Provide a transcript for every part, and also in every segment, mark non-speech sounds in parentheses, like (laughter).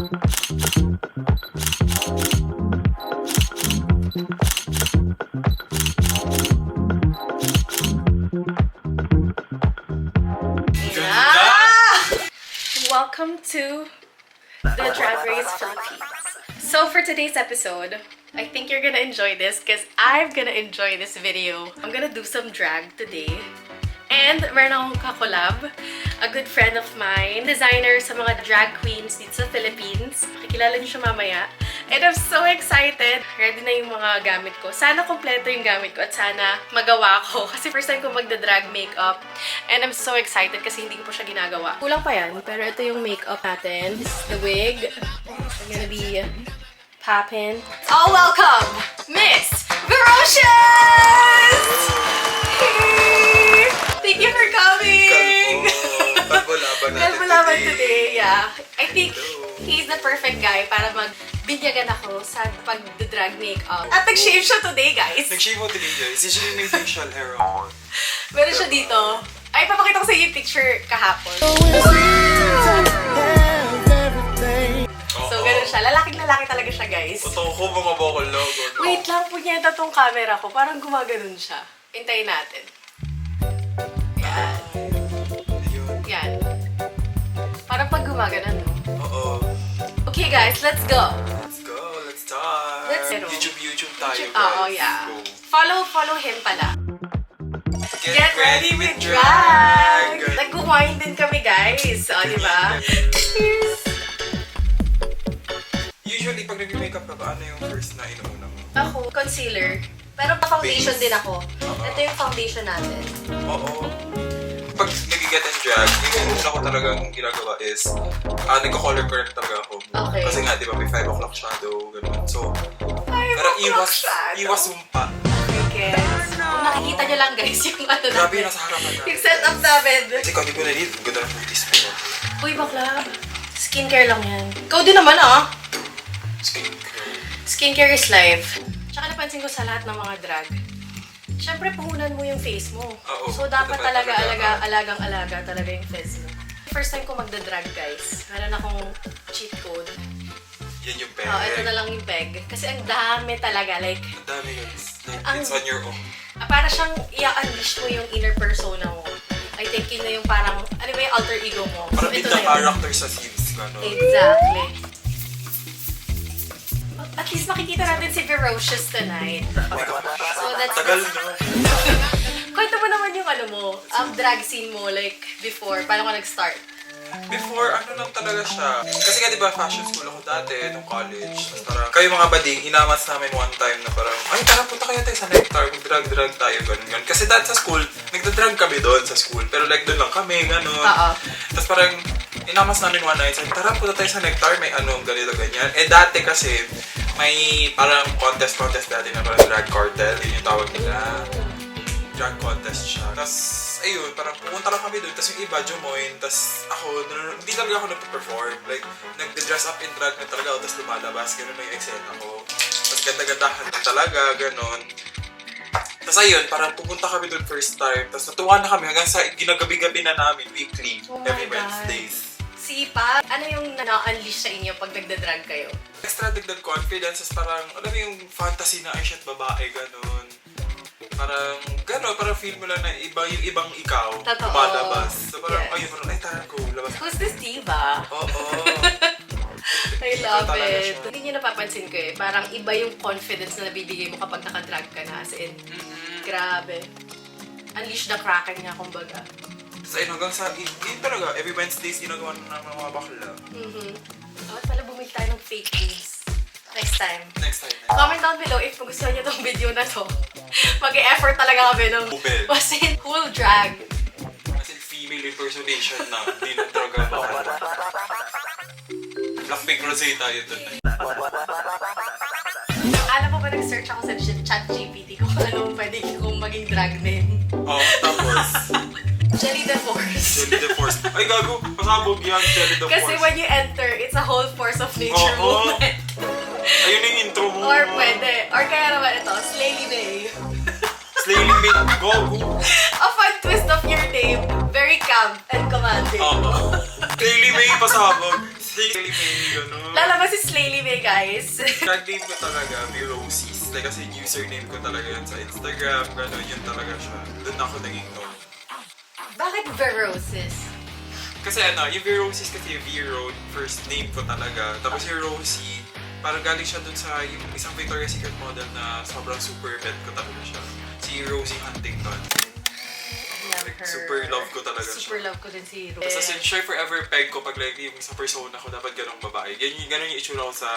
Yeah! Welcome to the Drag Race Philippines. So for today's episode, I think you're gonna enjoy this because I'm gonna enjoy this video. I'm gonna do some drag today. And meron akong kakolab, a good friend of mine, designer sa mga drag queens dito sa Philippines. Makikilala niyo siya mamaya. And I'm so excited. Ready na yung mga gamit ko. Sana kompleto yung gamit ko at sana magawa ko. (laughs) Kasi first time ko magda-drag makeup. And I'm so excited kasi hindi ko pa siya ginagawa. Kulang pa yan, pero ito yung makeup natin. This is the wig. I'm gonna be poppin'. All welcome, Miss Ferocious! Hey! Thank you for coming! Kalbo laban natin Kalbo laban today, yeah. I think he's the perfect guy para magbinyagan ako sa pag-drag makeup. At nag-shave siya today, guys. Nag-shave mo today guys. Usually may facial hair ako. Meron siya dito. Ay, papakita ko sa iyo yung picture kahapon. So, ganun siya. Lalaking lalaki talaga siya, guys. Totoo ko mga vocal logo. no? Wait lang, punyeta tong camera ko. Parang gumaganon siya. Hintayin natin. Parang pag gumaganon, no? Oo. Okay, guys, let's go. Let's go. Let's start. Let's- YouTube, YouTube tayo guys. Oo, yeah. Go. Follow, follow him pala. Get, Get ready with drag! Nag-wine din kami, guys. O, di ba? Usually, pag nag-makeup ka ba, ano yung first na inuuna mo? Ako, concealer. Pero pa-foundation din ako. Ito yung foundation natin. Oo. Pag nag-get and drag, yung una ko talagang ginagawa is, ah, nagko-color correct talaga ako. Okay. Kasi nga, di ba, may 5 o'clock shadow, ganun. So, o'clock iwas, shadow. iwas sumpa. Okay, gets. Kung nakikita nyo lang, guys, yung ano Grabe, natin. nasa harapan natin. Yung setup namin. Kasi ikaw, di ko na rin, ganda ng booties mo. Uy, bakla. Skincare lang yan. Ikaw din naman, ah. Skincare. Skincare is life. Tsaka napansin ko sa lahat ng mga drag, Siyempre, puhunan mo yung face mo. Oo, so, dapat talaga, talaga. alaga, alagang-alaga talaga yung face mo. First time ko magda-drag, guys. Meron akong cheat code. Yan yung peg. Oh, ito na lang yung peg. Kasi ang dami talaga. Like, Ang dami. Like, Ang- it's on your own. ah, para siyang i-unleash mo yung inner persona mo. I think yun na yung parang, ano ba yung alter ego mo? So, Parang ito the na yun. character sa Sims. Gano'n. Exactly. At least makikita natin si Ferocious tonight. So that's... Tagal that's na. Kwento mo naman yung ano mo, ang drag scene mo, like, before, paano ka nag-start? Before, ano lang talaga siya. Kasi nga, di ba, fashion school ako dati, nung college. Tapos parang, kayo mga bading, hinamas namin one time na parang, ay, tara, punta kayo tayo sa Nectar, mag-drag-drag tayo, ganun, ganun. Kasi dati sa school, nagda-drag kami doon sa school. Pero like, doon lang kami, ganun. Oo. Tapos parang, inamas namin one night, sabi, tara, punta tayo sa Nectar, may ano, ganito, ganyan. Eh, dati kasi, may parang contest-contest dati na parang drag cartel, yun yung tawag nila drag contest siya. Tapos, ayun, parang pumunta lang kami doon. Tapos yung iba, jumoin. Tapos ako, hindi talaga ako nagpe-perform. Like, nag-dress up in drag na talaga ako. Tapos lumalabas. Ganun na yung eksena ko. Tapos ganda-gandahan na talaga, ganun. Tapos ayun, parang pupunta kami doon first time. Tapos natuwa na kami hanggang sa ginagabi-gabi na namin, weekly, Oh every God. Wednesdays. Sipa, ano yung na-unleash sa inyo pag nagda-drag kayo? Extra dagdag confidence, tapos parang, alam mo yung fantasy na, ay shit, babae, ganun. Parang, gano'n, parang feel mo lang na iba, yung ibang ikaw, Totoo. lumalabas. So parang, Yes. ayun, parang, ay, tara, go, labas. Who's this diva? Oo. (laughs) I love talaga it. siya. Hindi nyo napapansin ko eh. Parang iba yung confidence na nabibigay mo kapag nakadrag ka na. As in, grabe. Unleash the kraken niya, kumbaga. So, ayun, hanggang sa, yun yun talaga, every Wednesdays, ginagawa na ng mga bakla. Mhm. Dapat pala bumili tayo ng fake boobs. Next time. Next time na. Comment down below if gusto niyo tong video na to. (laughs) Mag-e-effort talaga kami ng Bubel. was in full drag. Kasi female impersonation na, hindi na talaga bakla. Blackpink Rosé tayo dun. Alam mo ba nag-search ako sa chat GPT kung anong pwede kong maging drag name? Oo, tapos, (laughs) Jelly the Force. Jelly the Force. Ay, gago, pasabog yan, Jelly the Kasi Force. when you enter, it's a whole force of nature Oo. movement. Ayun yung intro mo. Or pwede. Or kaya naman ito, Slayly May. Slaying me, gago. A fun twist of your name. Very camp and commanding. Oo. Daily May pasabog. Slay May, gano'n. Lalabas si Slayly May, guys. Drag name ko talaga, Viroses. Like, kasi username ko talaga yun sa Instagram, gano'n, yun talaga siya. Doon ako naging known. Bakit Veroses? Kasi ano, yung Viroses kasi yung Vero, first name ko talaga. Tapos yung Rosie, parang galing siya dun sa yung isang Victoria's Secret model na sobrang super pet ko talaga siya. Si Rosie Huntington. Love Like, her. super love ko talaga Super siya. love ko din si Rose. Basta since siya forever peg ko pag like yung sa persona ko dapat ganong babae. Ganyan, ganun yung itsura ko sa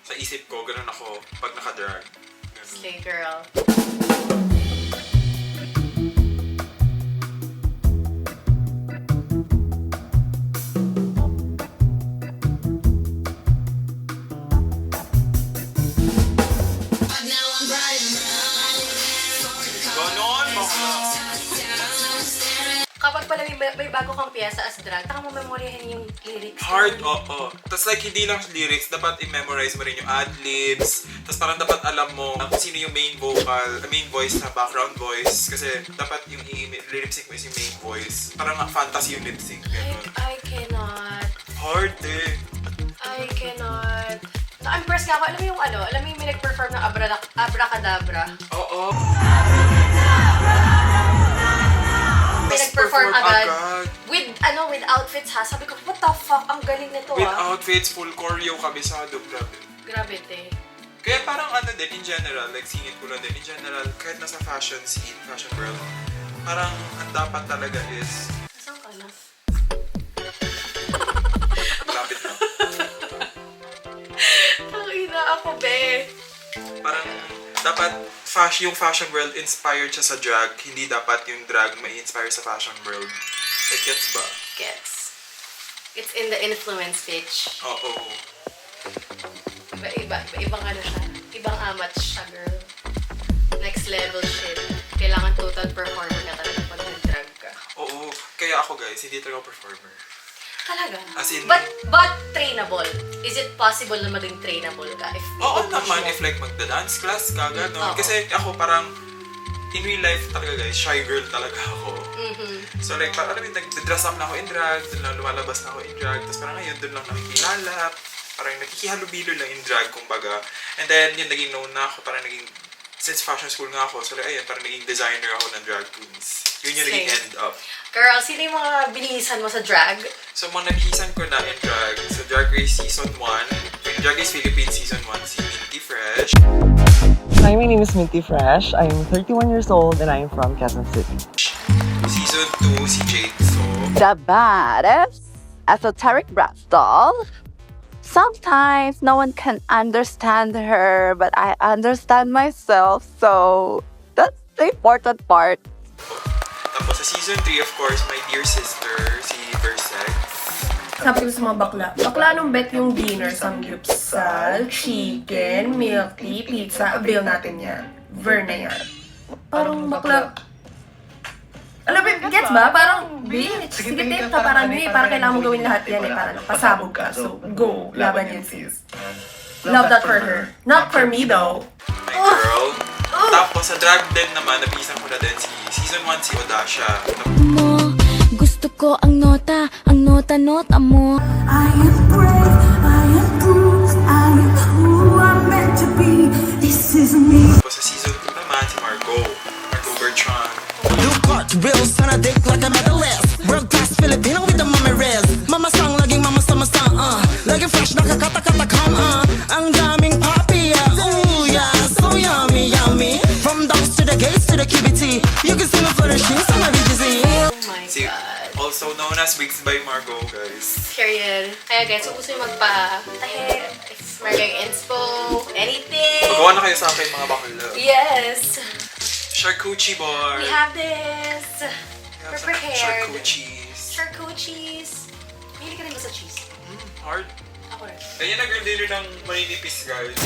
sa isip ko, ganun ako pag naka-drag. Slay girl. Kapag pala may, may bago kang piyesa as drag, taka mo memoryahin yung lyrics. Hard, oo. Tapos like, hindi lang lyrics, dapat i-memorize mo rin yung ad-libs. Tapos parang dapat alam mo kung sino yung main vocal, uh, main voice na background voice. Kasi dapat yung i-lip sync mo is yung main voice. Parang fantasy yung lip sync. I, Ganun. I cannot. Hard eh. I cannot. Na-impress nga ako. Alam mo yung ano? Alam mo yung may nag-perform ng abra abracadabra? Oo. May Tapos nag-perform perform agad. agad. With, ano, with outfits ha. Sabi ko, what the fuck? Ang galing nito With ah. outfits, full choreo, kabisado, grabe. Grabe, te. Kaya parang ano din, in general, like singit ko lang din, in general, kahit nasa fashion scene, fashion world, parang ang dapat talaga is, Saan ka na? lapit na. Tangina ako, be. parang dapat fashion, yung fashion world inspired siya sa drag, hindi dapat yung drag may inspire sa fashion world. Like, gets ba? Gets. It's in the influence bitch. Oo. Iba, iba, iba, ibang ano siya. Ibang amat siya, girl. Next level shit. Kailangan total performer ka talaga pag nag-drag ka. Oo. Kaya ako guys, hindi talaga performer. Talaga? As in- But, but trainable. Is it possible na maging trainable ka? If Oo naman, if like magda-dance class ka, gano'n. Oo. Kasi ako parang, in real life talaga guys, shy girl talaga ako. Mhm. So like, parang alam mo, nag-dress up na ako in drag, dun lang lumalabas na ako in drag, tapos parang ngayon, dun lang nakikilala, parang nakikihalubilo lang in drag, kumbaga. And then, yun, naging known na ako, parang naging, since fashion school nga ako, so like, ayun, parang naging designer ako ng drag queens. Yun yung naging end up. Girl, sino yung mga binihisan mo sa drag? So, mga nabihisan ko na in drag, sa Drag Race Season 1, in Drag Race Philippines Season 1, si Minty Fresh, Hi, my name is Minty Fresh. I'm 31 years old and I'm from Quezon City. Season 2, si Jade So, the baddest esoteric brass doll. Sometimes no one can understand her, but I understand myself, so that's the important part. Tapos sa Season 3, of course, my dear sister, si Versex. Sabi ko sa mga bakla, bakla nung bet yung dinner, samgyupsal, chicken, milk tea, pizza, avail natin yan. Ver na yan. Parang bakla, alam mo, gets ba? Parang, bitch, sige tape ka, parang hindi, parang kailangan mo gawin lahat yan eh, parang pasabog ka. So, go, laban yan sis. Love that for her. Not for me though. my girl. Tapos sa drag din naman, nabisan ko na din si season 1 si Odasha. mo Gusto ko ang nota, ang nota-nota mo I am brave, I am bruised, I am who I'm meant to be. This is me. Look got reels on a dick like a medalist World class Filipino with the mommy res Mama sang, laging mama sama sang, uh Laging fresh, nakakata-kata come, uh Ang daming papi, yeah, ooh, yeah So yummy, yummy From dogs to the gates to the QBT You can see me flourishing sa my BGZ Oh my God. also known as Wigs by Margot, guys. Period. Kaya guys, kung gusto nyo magpa tahe, Margang Inspo, anything. Magawa na kayo sa akin mga bakla. Yes. Charcuterie bar. We have this. We have We're some prepared. Charcuteries. Charcuteries. Mahilig ka rin ba sa cheese? Mm, hard. Ako rin. Ganyan nag-dinner ng maninipis, guys.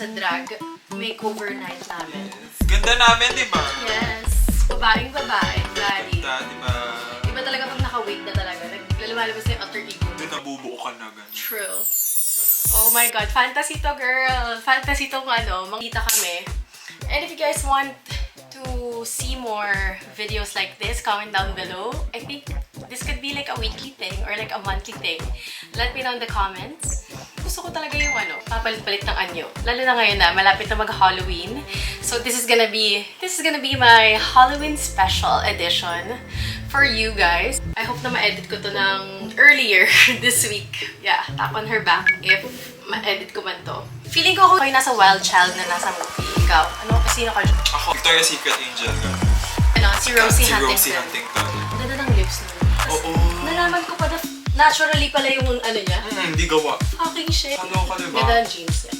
Sa drag makeover night namin. Ganda namin, di ba? Yes! Babaeng babae, Gladys. Ganda, di ba? Iba talaga pag naka-wig na talaga. Naglalumalabas na yung alter ego. Doon nabubuo ka na ganun. True. Oh my God, fantasy to girl. Fantasy to ano, makita kami. And if you guys want to see more videos like this, comment down below. I think this could be like a weekly thing or like a monthly thing. Let me know in the comments. Gusto ko talaga yung ano, papalit-palit ng anyo. Lalo na ngayon na, malapit na mag-Halloween. So this is gonna be, this is gonna be my Halloween special edition for you guys. I hope na ma-edit ko to ng earlier (laughs) this week. Yeah, tap on her back if ma-edit ko man to. Feeling ko ako yung nasa wild child na nasa movie. Ikaw, ano, sino ka? Ako, Victoria's Secret Angel. Ano, si Rosie si Huntington. Rosie Huntington. Ganda ng lips nun. Oo. Nalaman ko pa na naturally pala yung ano niya. Hmm, hindi gawa. Fucking shit. Ano ka, diba? Ganda jeans niya.